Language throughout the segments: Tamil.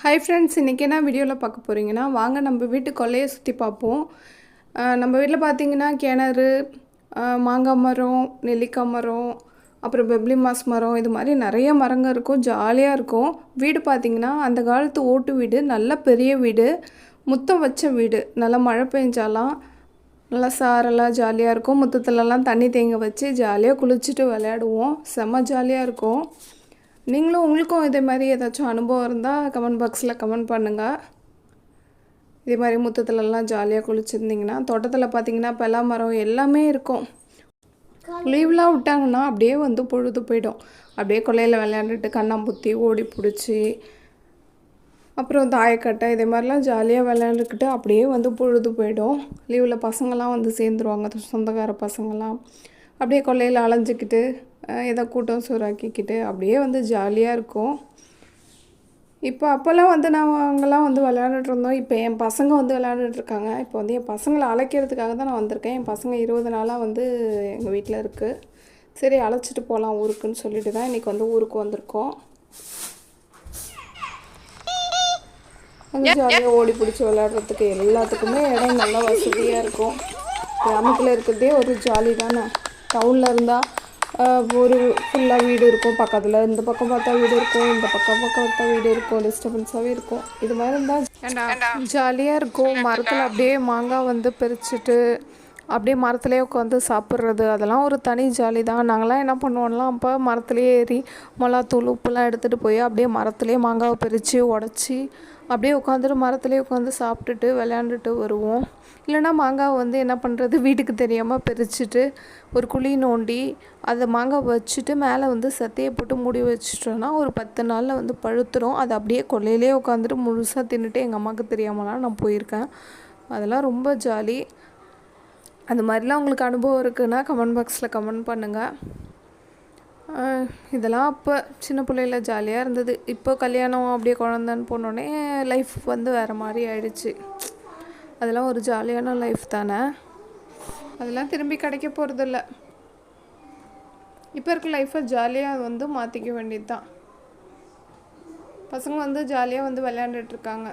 ஹாய் ஃப்ரெண்ட்ஸ் இன்றைக்கி என்ன வீடியோவில் பார்க்க போகிறீங்கன்னா வாங்க நம்ம வீட்டு கொல்லையை சுற்றி பார்ப்போம். நம்ம வீட்டில் பார்த்தீங்கன்னா கிணறு மாங்காய் மரம் நெல்லிக்காய் மரம் அப்புறம் பெப்ளி மாஸ் மரம் இது மாதிரி நிறைய மரங்கள் இருக்கும் ஜாலியாக இருக்கும். வீடு பார்த்தீங்கன்னா அந்த காலத்து ஓட்டு வீடு நல்ல பெரிய வீடு முத்தம் வச்ச வீடு. நல்லா மழை பெஞ்சாலாம் நல்லா சாரெல்லாம் ஜாலியாக இருக்கும். முத்தத்துலலாம் தண்ணி தேங்க வச்சு ஜாலியாக குளிச்சுட்டு விளையாடுவோம். செம்ம ஜாலியாக இருக்கும். நீங்களும் உங்களுக்கும் இதே மாதிரி ஏதாச்சும் அனுபவம் இருந்தால் கமெண்ட் பாக்ஸில் கமெண்ட் பண்ணுங்கள் இதே மாதிரி முத்தத்துலலாம் ஜாலியாக குளிச்சிருந்தீங்கன்னா தோட்டத்தில் பார்த்தீங்கன்னா பலா மரம் எல்லாமே இருக்கும். லீவ்லாம் விட்டாங்கன்னா அப்படியே வந்து பொழுது போயிடும். அப்படியே கொல்லையில் விளையாண்டுட்டு கண்ணாம்பூத்தி ஓடி பிடிச்சி அப்புறம் தாயக்கட்டை இதே மாதிரிலாம் ஜாலியாக விளையாண்டுக்கிட்டு அப்படியே வந்து பொழுது போயிடும். லீவில் பசங்கள்லாம் வந்து சேர்ந்துருவாங்க சொந்தக்கார பசங்கள்லாம். அப்படியே கொல்லையில் அலைஞ்சிக்கிட்டு ஏதோ கூட்டம் சூறாக்கிக்கிட்டு அப்படியே வந்து ஜாலியாக இருக்கும். இப்போ அப்போல்லாம் வந்து நான் அவங்கெல்லாம் வந்து விளையாண்டுட்டு இருந்தோம். இப்போ என் பசங்க வந்து விளையாண்டுட்ருக்காங்க இப்போ வந்து என் பசங்களை அழைக்கிறதுக்காக தான் நான் வந்திருக்கேன். என் பசங்க இருபது நாளாக வந்து எங்கள் வீட்டில் இருக்குது சரி அழைச்சிட்டு போகலாம் ஊருக்குன்னு சொல்லிட்டு தான் இன்றைக்கி வந்து ஊருக்கு வந்திருக்கோம். அங்கே ஜாலியாக ஓடி பிடிச்சி விளையாடுறதுக்கு எல்லாத்துக்குமே இடம் நல்லா வசதியாக இருக்கும். கிராமத்தில் இருக்கிறதே ஒரு ஜாலி தானே. டவுனில் இருந்தால் ஒரு ஃபுல்லாக வீடு இருக்கும். பக்கத்தில் இந்த பக்கம் பார்த்தா வீடு இருக்கும் இந்த பக்கம் பக்கம் பார்த்தா வீடு இருக்கும் டிஸ்டர்பன்ஸாகவே இருக்கும். இது மாதிரி இருந்தால் ஜாலியாக இருக்கும். மரத்தில் அப்படியே மாங்காய் வந்து பறிச்சுட்டு அப்படியே மரத்துலேயே உட்காந்து சாப்பிட்றது அதெல்லாம் ஒரு தனி ஜாலி தான். நாங்களாம் என்ன பண்ணுவோம்லாம் அப்போ மரத்துலேயே ஏறி மிளகாத்தூள் உப்புலாம் எடுத்துகிட்டு போய் அப்படியே மரத்துலேயே மாங்காவை பிரித்து உடச்சி அப்படியே உட்காந்துட்டு மரத்துலேயே உட்காந்து சாப்பிட்டுட்டு விளையாண்டுட்டு வருவோம். இல்லைன்னா மாங்காவை வந்து என்ன பண்ணுறது வீட்டுக்கு தெரியாமல் பிரிச்சுட்டு ஒரு குழி நோண்டி அதை மாங்காய் வச்சுட்டு மேலே வந்து சத்தையை போட்டு மூடி வச்சுட்டோன்னா ஒரு பத்து நாளில் வந்து பழுத்துரும். அது அப்படியே கொல்லையிலே உட்காந்துட்டு முழுசாக தின்னுட்டு எங்கள் அம்மாவுக்கு தெரியாமலாம் நான் போயிருக்கேன். அதெல்லாம் ரொம்ப ஜாலி. அந்த மாதிரிலாம் உங்களுக்கு அனுபவம் இருக்குன்னா கமெண்ட் பாக்ஸில் கமெண்ட் பண்ணுங்கள் இதெல்லாம் அப்போ சின்ன பிள்ளையில ஜாலியாக இருந்தது. இப்போ கல்யாணம் அப்படியே குழந்தன்னு போனோடனே லைஃப் வந்து வேறு மாதிரி ஆயிடுச்சு. அதெல்லாம் ஒரு ஜாலியான லைஃப் தானே? அதெல்லாம் திரும்பி கிடைக்க போகிறதில்ல இப்போ இருக்க லைஃப்பை ஜாலியாக வந்து மாற்றிக்க வேண்டியது தான் பசங்க வந்து ஜாலியாக வந்து விளையாண்டுட்டு இருக்காங்க.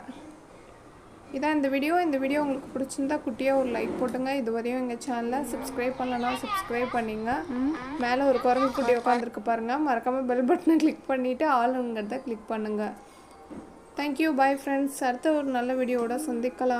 இதான் இந்த வீடியோ இந்த வீடியோ உங்களுக்கு பிடிச்சிருந்தா குட்டியாக ஒரு லைக் போட்டுங்க. இது வரையும் எங்கள் சேனலை சப்ஸ்கிரைப் பண்ணலன்னா சப்ஸ்கிரைப் பண்ணிங்க. மேலே ஒரு குரங்கு குட்டி உட்காந்துருக்கு பாருங்கள் மறக்காமல் பெல் பட்டனை கிளிக் பண்ணிவிட்டு ஆளுங்கிறத கிளிக் பண்ணுங்கள் தேங்க்யூ பை ஃப்ரெண்ட்ஸ் அடுத்த ஒரு நல்ல வீடியோவோட சந்திக்கலாம்.